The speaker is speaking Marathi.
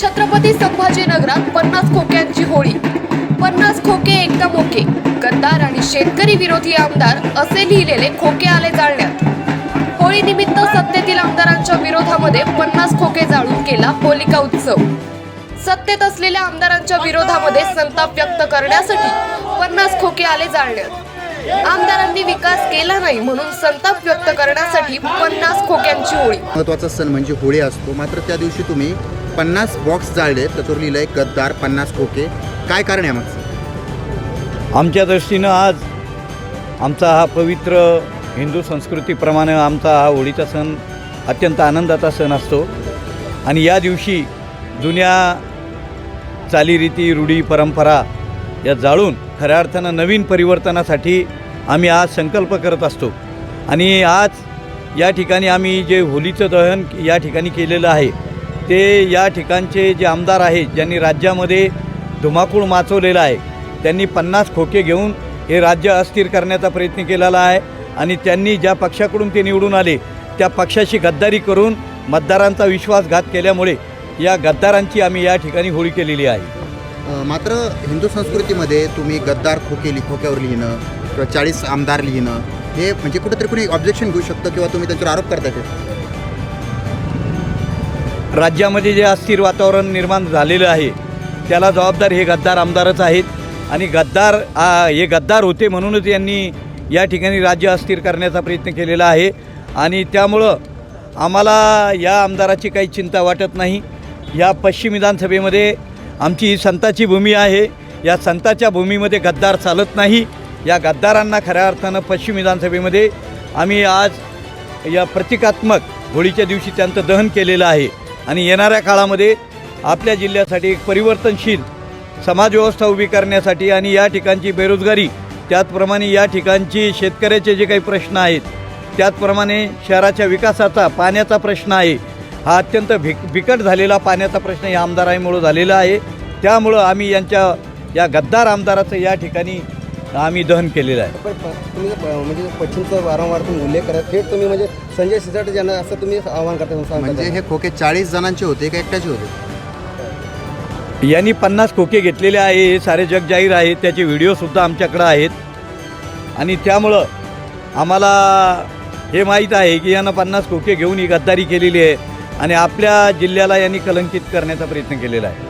छत्रपती संभाजीनगरात पन्नास खोक्यांची होळी. पन्नास खोके एकदम मोके गद्दार आणि शेतकरी विरोधी आमदार असे लिहिलेले खोके आले जाळण्यात. होळी निमित्त सत्तेतील आमदारांच्या विरोधामध्ये पन्नास खोके जाळून केला होलिका उत्सव. सत्तेत असलेल्या आमदारांच्या विरोधामध्ये संताप व्यक्त करण्यासाठी पन्नास खोके आले जाळण्यात. आमदारांनी विकास केला नाही म्हणून संताप व्यक्त करण्यासाठी पन्नास खोक्यांची होळी. महत्त्वाचा सण म्हणजे होळी असतो. मात्र त्या दिवशी तुम्ही पन्नास बॉक्स जाळले त्याच्यावर लिहिलं आहे गद्दार पन्नास खोके. काय कारण आहे मागचं आमच्या दृष्टीनं आज आमचा हा पवित्र हिंदू संस्कृतीप्रमाणे आमचा हा होळीचा सण अत्यंत आनंदाचा सण असतो. आणि या दिवशी जुन्या चालीरीती रूढी परंपरा या जाळून खऱ्या अर्थानं नवीन परिवर्तनासाठी आम्ही आज संकल्प करत असतो. आणि आज या ठिकाणी आम्ही जे होलीचं दहन या ठिकाणी केलेलं आहे ते या ठिकाणचे जे आमदार आहेत ज्यांनी राज्यामध्ये धुमाकूळ माचवलेला आहे त्यांनी पन्नास खोके घेऊन हे राज्य अस्थिर करण्याचा प्रयत्न केलेला आहे आणि त्यांनी ज्या पक्षाकडून ते निवडून आले त्या पक्षाशी गद्दारी करून मतदारांचा विश्वासघात केल्यामुळे या गद्दारांची आम्ही या ठिकाणी होळी केलेली आहे. मात्र हिंदू संस्कृतीमध्ये तुम्ही गद्दार खोके खोक्यावर लिहिणं किंवा चाळीस आमदार लिहिणं हे म्हणजे कुठेतरी कुणी ऑब्जेक्शन घेऊ शकतं किंवा तुम्ही त्यांच्यावर आरोप करता ते? राज्यामध्ये जे अस्थिर वातावरण निर्माण झालेलं आहे त्याला जबाबदार हे गद्दार आमदारच आहेत. आणि गद्दार हे गद्दार होते म्हणूनच यांनी या ठिकाणी राज्य अस्थिर करण्याचा प्रयत्न केलेला आहे. आणि त्यामुळं आम्हाला या आमदाराची काही चिंता वाटत नाही. या पश्चिम विधानसभेमध्ये आमची ही संताची भूमी आहे. या संताच्या भूमीमध्ये गद्दार चालत नाही. या गद्दारांना खऱ्या अर्थानं पश्चिम विधानसभेमध्ये आम्ही आज या प्रतिकात्मक होळीच्या दिवशी त्यांचं दहन केलेलं आहे. आणि येणाऱ्या काळामध्ये आपल्या जिल्ह्यासाठी एक परिवर्तनशील समाजव्यवस्था उभी करण्यासाठी आणि या ठिकाणची बेरोजगारी त्याचप्रमाणे या ठिकाणची शेतकऱ्याचे जे काही प्रश्न आहेत त्याचप्रमाणे शहराच्या विकासाचा पाण्याचा प्रश्न आहे हा अत्यंत भिक बिकट झालेला पाण्याचा प्रश्न या आमदारांमुळं झालेला आहे. त्यामुळं आम्ही यांच्या या गद्दार आमदाराचं या ठिकाणी आम्ही दहन केलेलं आहे. पण प- तुम्ही प- म्हणजे पश्चिमचा वारंवार तुम्ही उल्लेख करत थेट तुम्ही म्हणजे संजय सिसाट यांना असं तुम्ही आव्हान करता सांगता म्हणजे हे खोके चाळीस जणांचे होते का एकट्याचे होते? यांनी पन्नास खोके घेतलेले आहे हे सारे जग जाहीर आहे त्याचे व्हिडिओसुद्धा आमच्याकडं आहेत. आणि त्यामुळं आम्हाला हे माहीत आहे की यांना पन्नास खोके घेऊन ही गद्दारी केलेली आहे आणि आपल्या जिल्ह्याला यांनी कलंकित करण्याचा प्रयत्न केलेला आहे.